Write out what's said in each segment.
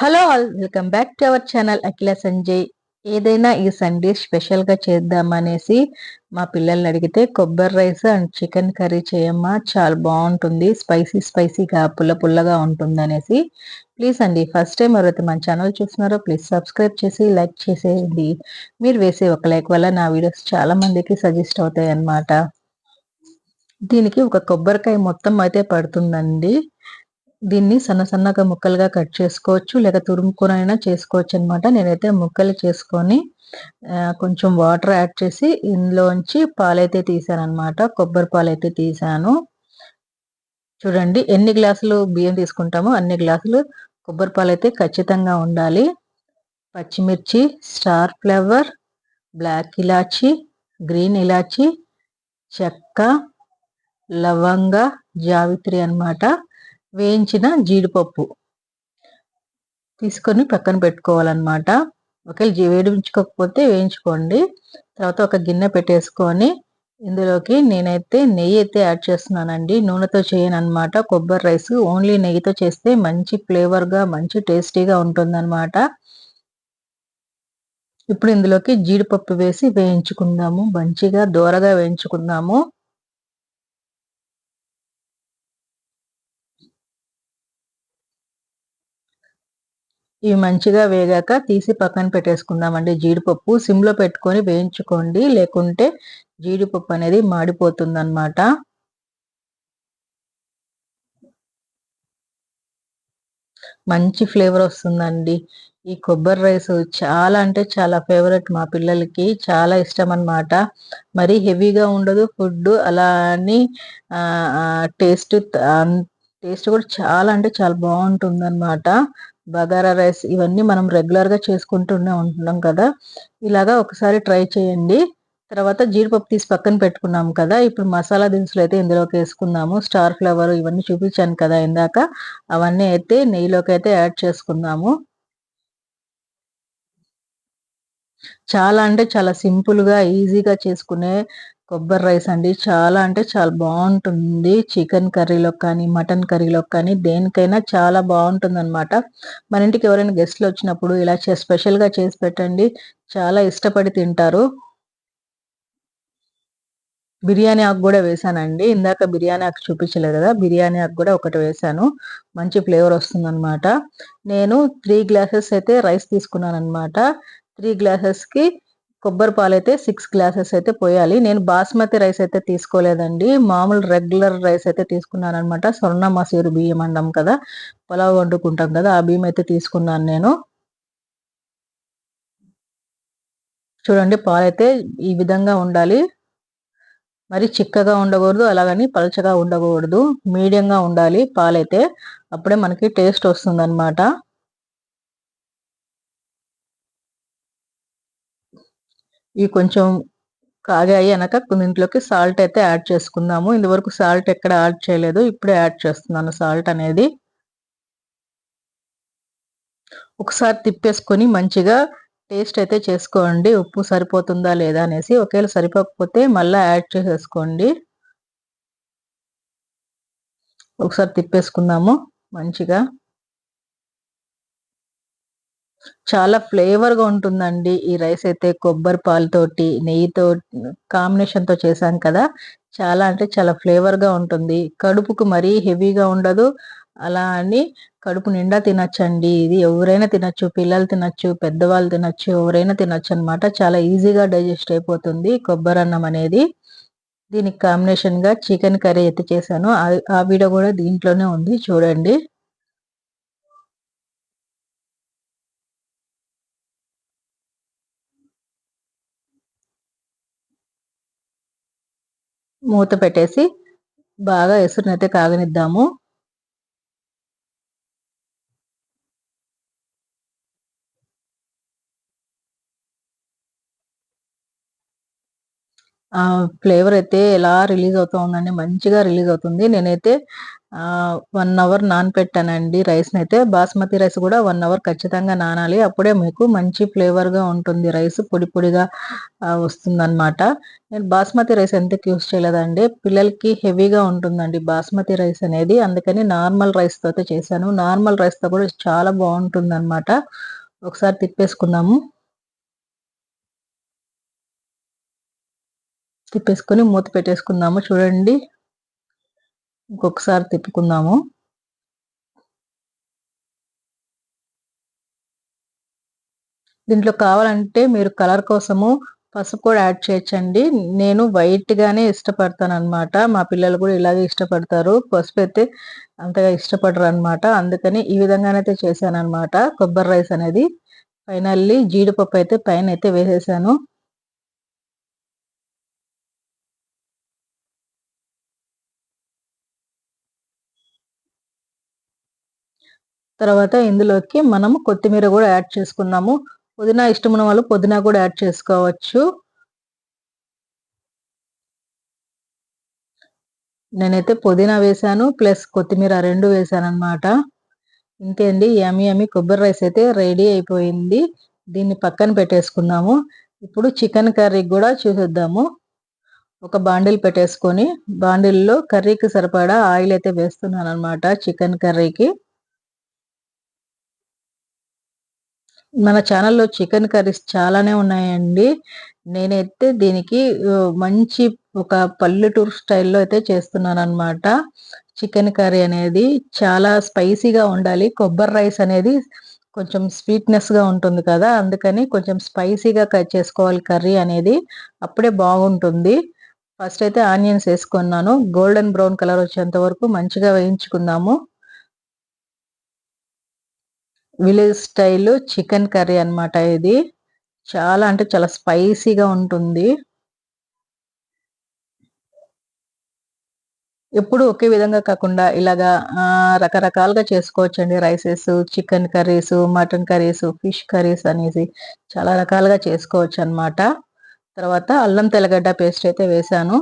Hello all welcome back to our channel Akhila Sanjay. ఏదైనా ఈ Sunday స్పెషల్గా చేద్దామనేసి మా పిల్లల్ని అడిగితే కొబ్బరి రైస్ అండ్ చికెన్ కర్రీ చేయమ్మా చాలా బాగుంటుంది స్పైసీ స్పైసీగా పుల్ల పుల్లగా ఉంటుంది అనేసి ప్లీజ్ అండి ఫస్ట్ టైం ఎవరైతే మన ఛానల్ చూస్తున్నారో ప్లీజ్ సబ్స్క్రైబ్ చేసి లైక్ చేసేయండి. మీరు వేసే ఒక లైక్ వల్ల నా వీడియోస్ చాలా మందికి సజెస్ట్ అవుతాయి అన్నమాట దీనికి ఒక కొబ్బరికాయ మొత్తం అయితే పడుతుందండి. దీన్ని సన్న సన్నగా ముక్కలుగా కట్ చేసుకోవచ్చు లేక తురుముకునైనా చేసుకోవచ్చు అనమాట నేనైతే ముక్కలు చేసుకొని కొంచెం వాటర్ యాడ్ చేసి ఇందులోంచి పాలైతే తీసాను అనమాట కొబ్బరి పాలైతే అయితే తీసాను. చూడండి ఎన్ని గ్లాసులు బియ్యం తీసుకుంటామో అన్ని గ్లాసులు కొబ్బరి పాలైతే అయితే ఖచ్చితంగా ఉండాలి. పచ్చిమిర్చి స్టార్ ఫ్లవర్ బ్లాక్ ఇలాచి గ్రీన్ ఇలాచి చెక్క లవంగ జావిత్రి అనమాట వేయించిన జీడిపప్పు తీసుకొని పక్కన పెట్టుకోవాలన్నమాట. ఒకవేళ వేడించుకోకపోతే వేయించుకోండి. తర్వాత ఒక గిన్నె పెట్టేసుకొని ఇందులోకి నేనైతే నెయ్యి అయితే యాడ్ చేస్తున్నానండి. నూనెతో చేయను అనమాట కొబ్బరి రైస్ ఓన్లీ నెయ్యితో చేస్తే మంచి ఫ్లేవర్గా మంచి టేస్టీగా ఉంటుందన్నమాట. ఇప్పుడు ఇందులోకి జీడిపప్పు వేసి వేయించుకుందాము. మంచిగా దూరగా వేయించుకుందాము. ఇవి మంచిగా వేగాక తీసి పక్కన పెట్టేసుకుందామండి. జీడిపప్పు సిమ్లో పెట్టుకొని వేయించుకోండి. లేకుంటే జీడిపప్పు అనేది మాడిపోతుంది అనమాట మంచి ఫ్లేవర్ వస్తుందండి. ఈ కొబ్బరి రైస్ చాలా అంటే చాలా ఫేవరెట్ మా పిల్లలకి. చాలా ఇష్టం అనమాట మరి హెవీగా ఉండదు. ఫుడ్ అలా అని టేస్ట్ టేస్ట్ కూడా చాలా అంటే చాలా బాగుంటుంది అనమాట బగారా రైస్ ఇవన్నీ మనం రెగ్యులర్గా చేసుకుంటూనే ఉంటున్నాం కదా. ఇలాగా ఒకసారి ట్రై చేయండి. తర్వాత జీడిపప్పు తీసి పక్కన పెట్టుకున్నాం కదా. ఇప్పుడు మసాలా దినుసులు అయితే ఇందులోకి వేసుకుందాము. స్టార్ ఫ్లవర్ ఇవన్నీ చూపించాను కదా ఇందాక. అవన్నీ అయితే నెయ్యిలోకి అయితే యాడ్ చేసుకుందాము. చాలా అంటే చాలా సింపుల్గా ఈజీగా చేసుకునే కొబ్బరి రైస్ అండి. చాలా అంటే చాలా బాగుంటుంది. చికెన్ కర్రీలో కానీ మటన్ కర్రీలో కానీ దేనికైనా చాలా బాగుంటుంది అనమాట మన ఇంటికి ఎవరైనా గెస్ట్లు వచ్చినప్పుడు ఇలా స్పెషల్గా చేసి పెట్టండి. చాలా ఇష్టపడి తింటారు. బిర్యానీ ఆకు కూడా వేసానండి. ఇందాక బిర్యానీ ఆకు చూపించలేదు కదా బిర్యానీ ఆకు కూడా ఒకటి వేసాను. మంచి ఫ్లేవర్ వస్తుందన్నమాట. నేను త్రీ గ్లాసెస్ అయితే రైస్ తీసుకున్నాను అనమాట త్రీ గ్లాసెస్కి కొబ్బరి పాలు అయితే సిక్స్ గ్లాసెస్ అయితే పోయాలి. నేను బాస్మతి రైస్ అయితే తీసుకోలేదండి. మామూలు రెగ్యులర్ రైస్ అయితే తీసుకున్నాను అనమాట స్వర్ణ మసూరు బియ్యం అండం కదా పొలావ్ వండుకుంటాం కదా ఆ బియ్యం అయితే తీసుకున్నాను నేను. చూడండి పాలైతే ఈ విధంగా ఉండాలి. మరి చిక్కగా ఉండకూడదు అలాగని పలచగా ఉండకూడదు. మీడియంగా ఉండాలి పాలైతే. అప్పుడే మనకి టేస్ట్ వస్తుంది ఈ ఇవి కొంచెం కాగాయి అనక దీంట్లోకి సాల్ట్ అయితే యాడ్ చేసుకుందాము. ఇంతవరకు సాల్ట్ ఎక్కడ యాడ్ చేయలేదు. ఇప్పుడే యాడ్ చేస్తున్నాను సాల్ట్ అనేది. ఒకసారి తిప్పేసుకొని మంచిగా టేస్ట్ అయితే చేసుకోండి. ఉప్పు సరిపోతుందా లేదా అనేసి. ఒకవేళ సరిపోకపోతే మళ్ళీ యాడ్ చేసేసుకోండి. ఒకసారి తిప్పేసుకుందాము మంచిగా. చాలా ఫ్లేవర్గా ఉంటుందండి. ఈ రైస్ అయితే కొబ్బరి పాలతోటి నెయ్యితో కాంబినేషన్తో చేశాం కదా. చాలా అంటే చాలా ఫ్లేవర్గా ఉంటుంది. కడుపుకు మరీ హెవీగా ఉండదు. అలా అని కడుపు నిండా తినచ్చండి. ఇది ఎవరైనా తినచ్చు పిల్లలు తినచ్చు పెద్దవాళ్ళు తినచ్చు ఎవరైనా తినచ్చు అనమాట చాలా ఈజీగా డైజెస్ట్ అయిపోతుంది కొబ్బరి అన్నం అనేది. దీనికి కాంబినేషన్గా చికెన్ కర్రీ అయితే చేశాను. ఆ వీడియో కూడా దీంట్లోనే ఉంది. చూడండి. మూత పెట్టేసి బాగా ఎసురునైతే కాగనిద్దాము. ఫ్లేవర్ అయితే ఎలా రిలీజ్ అవుతుందండి మంచిగా రిలీజ్ అవుతుంది. నేనైతే వన్ అవర్ నానపెట్టానండి రైస్ని అయితే బాస్మతి రైస్ కూడా వన్ అవర్ ఖచ్చితంగా నానాలి. అప్పుడే మీకు మంచి ఫ్లేవర్గా ఉంటుంది రైస్ పొడి పొడిగా వస్తుందన్నమాట. నేను బాస్మతి రైస్ ఎందుకు యూస్ చేయలేదండి పిల్లలకి హెవీగా ఉంటుందండి బాస్మతి రైస్ అనేది. అందుకని నార్మల్ రైస్తో అయితే చేశాను. నార్మల్ రైస్తో కూడా చాలా బాగుంటుంది ఒకసారి తిప్పేసుకుందాము. తిప్పేసుకొని మూత పెట్టేసుకుందాము. చూడండి. ఇంకొకసారి తిప్పుకుందాము. దీంట్లో కావాలంటే మీరు కలర్ కోసము పసుపు కూడా యాడ్ చేయొచ్చండి. నేను వైట్గానే ఇష్టపడతాను అనమాట మా పిల్లలు కూడా ఇలాగే ఇష్టపడతారు. పసుపు అయితే అంతగా ఇష్టపడరు అనమాట అందుకని ఈ విధంగానైతే చేశాను అనమాట కొబ్బరి రైస్ అనేది. ఫైనల్లీ జీడిపప్పు అయితే పైన అయితే వేసేసాను. తర్వాత ఇందులోకి మనము కొత్తిమీర కూడా యాడ్ చేసుకున్నాము. పుదీనా ఇష్టమున్న వాళ్ళు పుదీనా కూడా యాడ్ చేసుకోవచ్చు. నేనైతే పుదీనా వేసాను ప్లస్ కొత్తిమీర రెండు వేసాను అనమాట ఇంతే అండి యమి యమి కొబ్బరి రైస్ అయితే రెడీ అయిపోయింది. దీన్ని పక్కన పెట్టేసుకుందాము. ఇప్పుడు చికెన్ కర్రీ కూడా చూసేద్దాము. ఒక బాండిల్ పెట్టేసుకొని బాండిల్లో కర్రీకి సరిపడా ఆయిల్ అయితే వేస్తున్నాను అనమాట చికెన్ కర్రీకి. మన ఛానల్లో చికెన్ కర్రీస్ చాలానే ఉన్నాయండి. నేనైతే దీనికి మంచి ఒక పల్లెటూరు స్టైల్లో అయితే చేస్తున్నాను అనమాట చికెన్ కర్రీ అనేది చాలా స్పైసీగా ఉండాలి. కొబ్బరి రైస్ అనేది కొంచెం స్వీట్నెస్గా ఉంటుంది కదా అందుకని కొంచెం స్పైసీగా కట్ చేసుకోవాలి కర్రీ అనేది. అప్పుడే బాగుంటుంది. ఫస్ట్ అయితే ఆనియన్స్ వేసుకున్నాను. గోల్డెన్ బ్రౌన్ కలర్ వచ్చేంత వరకు మంచిగా వేయించుకుందాము. విలేజ్ స్టైల్ చికెన్ కర్రీ అనమాట ఇది. చాలా అంటే చాలా స్పైసీగా ఉంటుంది. ఎప్పుడు ఒకే విధంగా కాకుండా ఇలాగా రకరకాలుగా చేసుకోవచ్చండి. Rices chicken curries mutton curries fish curries అనేసి చాలా రకాలుగా చేసుకోవచ్చు అనమాట తర్వాత అల్లం తెల్లగడ్డ పేస్ట్ అయితే వేసాను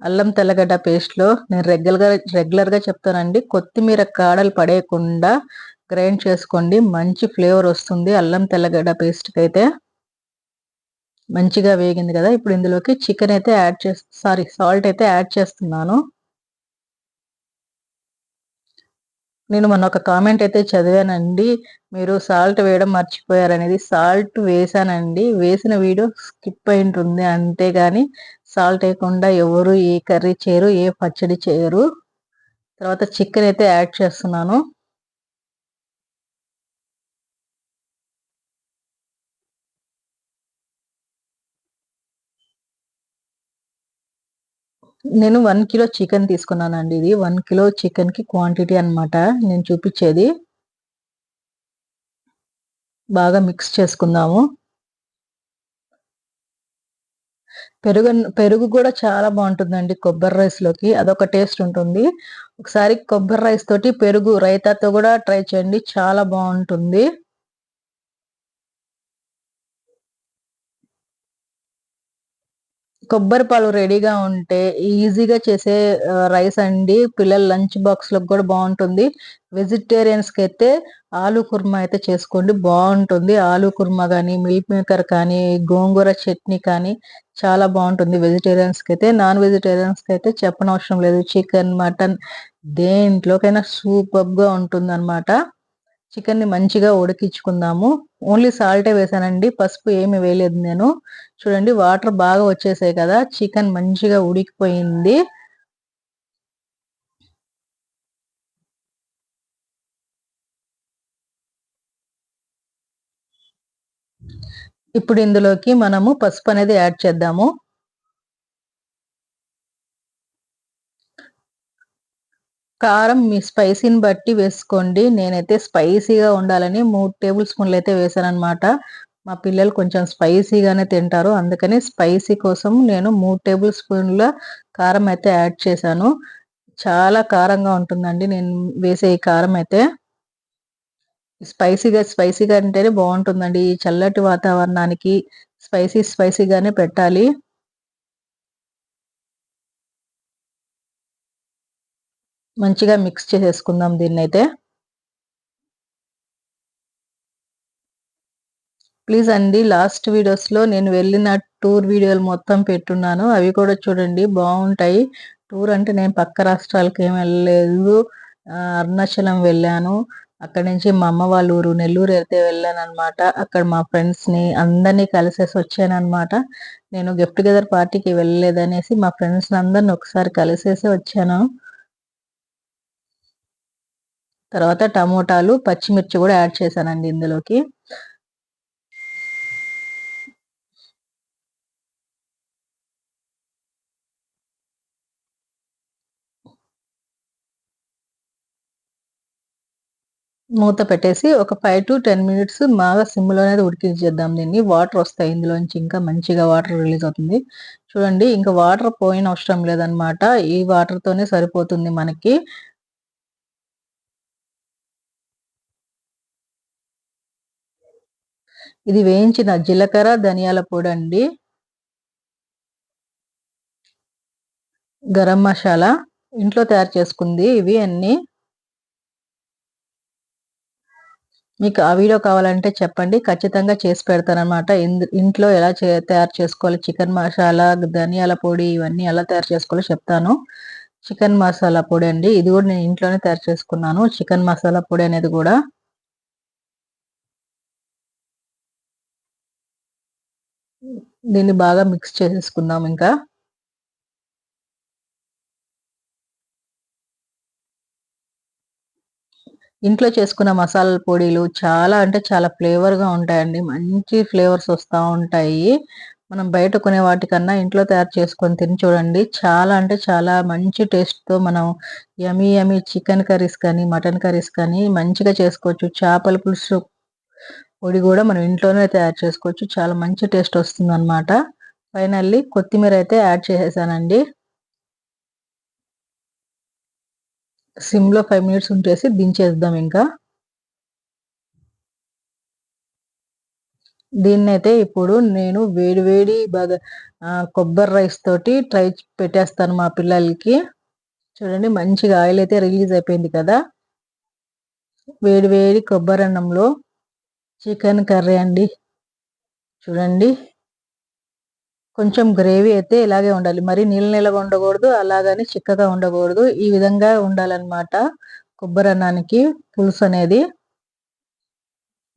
అల్లం తెల్లగడ్డ పేస్ట్లో నేను రెగ్యులర్గా రెగ్యులర్గా చెప్తానండి. కొత్తిమీర కాడలు పడేయకుండా గ్రైండ్ చేసుకోండి. మంచి ఫ్లేవర్ వస్తుంది. అల్లం తెల్లగడ్డ పేస్ట్కి అయితే మంచిగా వేగింది కదా. ఇప్పుడు ఇందులోకి చికెన్ అయితే యాడ్ చేస్తా సారీ సాల్ట్ అయితే యాడ్ చేస్తున్నాను. నేను మొన్న ఒక కామెంట్ అయితే చదివానండి. మీరు సాల్ట్ వేయడం మర్చిపోయారనేది. సాల్ట్ వేసానండి వేసిన వీడియో స్కిప్ అయి ఉంటుంది అంతేగాని సాల్ట్ వేయకుండా ఎవరు ఏ కర్రీ చేయరు ఏ పచ్చడి చేయరు. తర్వాత చికెన్ అయితే యాడ్ చేస్తున్నాను. నేను వన్ కిలో చికెన్ తీసుకున్నానండి ఇది. వన్ కిలో చికెన్కి క్వాంటిటీ అనమాట నేను చూపించేది. బాగా మిక్స్ చేసుకుందాము. పెరుగు పెరుగు కూడా చాలా బాగుంటుందండి కొబ్బరి రైస్లోకి అదొక టేస్ట్ ఉంటుంది. ఒకసారి కొబ్బరి రైస్ తోటి పెరుగు రైతాతో కూడా ట్రై చేయండి. చాలా బాగుంటుంది. కొబ్బరి పాలు రెడీగా ఉంటే ఈజీగా చేసే రైస్ అండి. పిల్లల లంచ్ బాక్స్లో కూడా బాగుంటుంది. వెజిటేరియన్స్కి అయితే ఆలు కుర్మా అయితే చేసుకోండి. బాగుంటుంది. ఆలు కుర్మా కానీ మిల్క్ మేకర్ కానీ గోంగూర చట్నీ కానీ చాలా బాగుంటుంది వెజిటేరియన్స్కి అయితే. నాన్ వెజిటేరియన్స్కి అయితే చెప్పనవసరం లేదు. చికెన్ మటన్ దేంట్లోకైనా సూపర్గా ఉంటుంది అనమాట చికెన్ని మంచిగా ఉడికించుకుందాము. ఓన్లీ సాల్టే వేసానండి. పసుపు ఏమి వేయలేదు నేను. చూడండి వాటర్ బాగా వచ్చేసాయి కదా. చికెన్ మంచిగా ఉడికిపోయింది. ఇప్పుడు ఇందులోకి మనము పసుపు అనేది యాడ్ చేద్దాము. కారం మీ స్పైసీని బట్టి వేసుకోండి. నేనైతే స్పైసీగా ఉండాలని మూడు టేబుల్ స్పూన్లు అయితే వేసానమాట మా పిల్లలు కొంచెం స్పైసీగానే తింటారు. అందుకని స్పైసీ కోసం నేను మూడు టేబుల్ స్పూన్ల కారం అయితే యాడ్ చేశాను. చాలా కారంగా ఉంటుందండి. నేను వేసే ఈ కారం అయితే. స్పైసీగా స్పైసీగా అంటేనే బాగుంటుందండి. ఈ చల్లటి వాతావరణానికి స్పైసీ స్పైసీగానే పెట్టాలి. మంచిగా మిక్స్ చేసేసుకుందాం దీన్ని అయితే ప్లీజ్ అండి లాస్ట్ వీడియోస్లో నేను వెళ్ళిన టూర్ వీడియోలు మొత్తం పెట్టున్నాను. అవి కూడా చూడండి బాగుంటాయి. టూర్ అంటే నేను పక్క రాష్ట్రాలకు ఏం వెళ్ళలేదు. అరుణాచలం వెళ్ళాను. అక్కడ నుంచి మా అమ్మ వాళ్ళ ఊరు నెల్లూరు అయితే వెళ్ళాను అనమాట అక్కడ మా ఫ్రెండ్స్ని అందరినీ కలిసేసి వచ్చాను అనమాట నేను గెట్ టుగెదర్ పార్టీకి వెళ్ళలేదనేసి మా ఫ్రెండ్స్ని అందరిని ఒకసారి కలిసేసి వచ్చాను. తర్వాత టమోటాలు పచ్చిమిర్చి కూడా యాడ్ చేశానండి ఇందులోకి. మూత పెట్టేసి ఒక ఫైవ్ టు టెన్ మినిట్స్ బాగా సిమ్లోనే ఉడికించేద్దాం దీన్ని. వాటర్ వస్తాయి ఇందులోంచి ఇంకా మంచిగా వాటర్ రిలీజ్ అవుతుంది. చూడండి ఇంకా వాటర్ పోయిన అవసరం లేదనమాట ఈ వాటర్తోనే సరిపోతుంది మనకి. ఇది వేయించిన జీలకర్ర ధనియాల పొడి అండి. గరం మసాలా. ఇంట్లో తయారు చేసుకుంది ఇవి అన్నీ. మీకు ఆ వీడియో కావాలంటే చెప్పండి. ఖచ్చితంగా చేసి పెడతానమాట ఇంట్లో ఎలా తయారు చేసుకోవాలి? చికెన్ మసాలా ధనియాల పొడి ఇవన్నీ ఎలా తయారు చేసుకోవాలో చెప్తాను. చికెన్ మసాలా పొడి అండి. ఇది కూడా నేను ఇంట్లోనే తయారు చేసుకున్నాను. చికెన్ మసాలా పొడి అనేది కూడా. దీన్ని బాగా మిక్స్ చేసేసుకుందాం ఇంకా. ఇంట్లో చేసుకున్న మసాలా పొడిలు చాలా అంటే చాలా ఫ్లేవర్గా ఉంటాయండి. మంచి ఫ్లేవర్స్ వస్తూ ఉంటాయి. మనం బయట కొనే వాటికన్నా ఇంట్లో తయారు చేసుకొని తిని చూడండి. చాలా అంటే చాలా మంచి టేస్ట్తో మనం యమీ యమీ చికెన్ కర్రీస్ కానీ మటన్ కర్రీస్ కానీ మంచిగా చేసుకోవచ్చు. చేపల పులుసు పొడి కూడా మనం ఇంట్లోనే తయారు చేసుకోవచ్చు. చాలా మంచి టేస్ట్ వస్తుంది అనమాట ఫైనల్లీ కొత్తిమీర అయితే యాడ్ చేసేసానండి. సిమ్లో ఫైవ్ మినిట్స్ ఉంచేసి దించేద్దాం ఇంకా. దీన్నైతే ఇప్పుడు నేను వేడి వేడి బాగా కొబ్బరి రైస్ తోటి ట్రై పెట్టేస్తాను మా పిల్లలకి. చూడండి మంచిగా ఆయిల్ అయితే రిలీజ్ అయిపోయింది కదా. వేడి వేడి కొబ్బరి అన్నంలో చికెన్ కర్రీ అండి. చూడండి. కొంచెం గ్రేవీ అయితే ఇలాగే ఉండాలి. మరి నీళ్ళ నీళ్ళగా ఉండకూడదు అలాగని చిక్కగా ఉండకూడదు. ఈ విధంగా ఉండాలన్నమాట కొబ్బరి అన్నానికి పులుసు అనేది.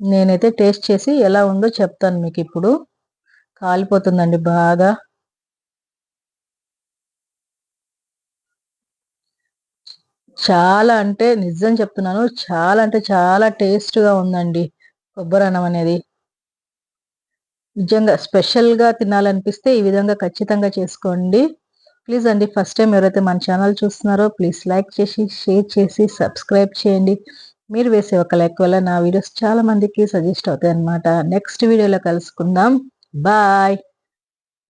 నేనైతే టేస్ట్ చేసి ఎలా ఉందో చెప్తాను మీకు ఇప్పుడు కాలిపోతుందండి బాగా. చాలా అంటే నిజం చెప్తున్నాను. చాలా అంటే చాలా టేస్ట్గా ఉందండి. అన్నం అనేది నిజంగా స్పెషల్గా తినాలనిపిస్తే ఈ విధంగా ఖచ్చితంగా చేసుకోండి. ప్లీజ్ అండి ఫస్ట్ టైం ఎవరైతే మన ఛానల్ చూస్తున్నారో ప్లీజ్ లైక్ చేసి షేర్ చేసి సబ్స్క్రైబ్ చేయండి. మీరు వేసే ఒక లైక్ వల్ల నా వీడియోస్ చాలా మందికి సజెస్ట్ అవుతాయి అనమాట నెక్స్ట్ వీడియోలో కలుసుకుందాం. బాయ్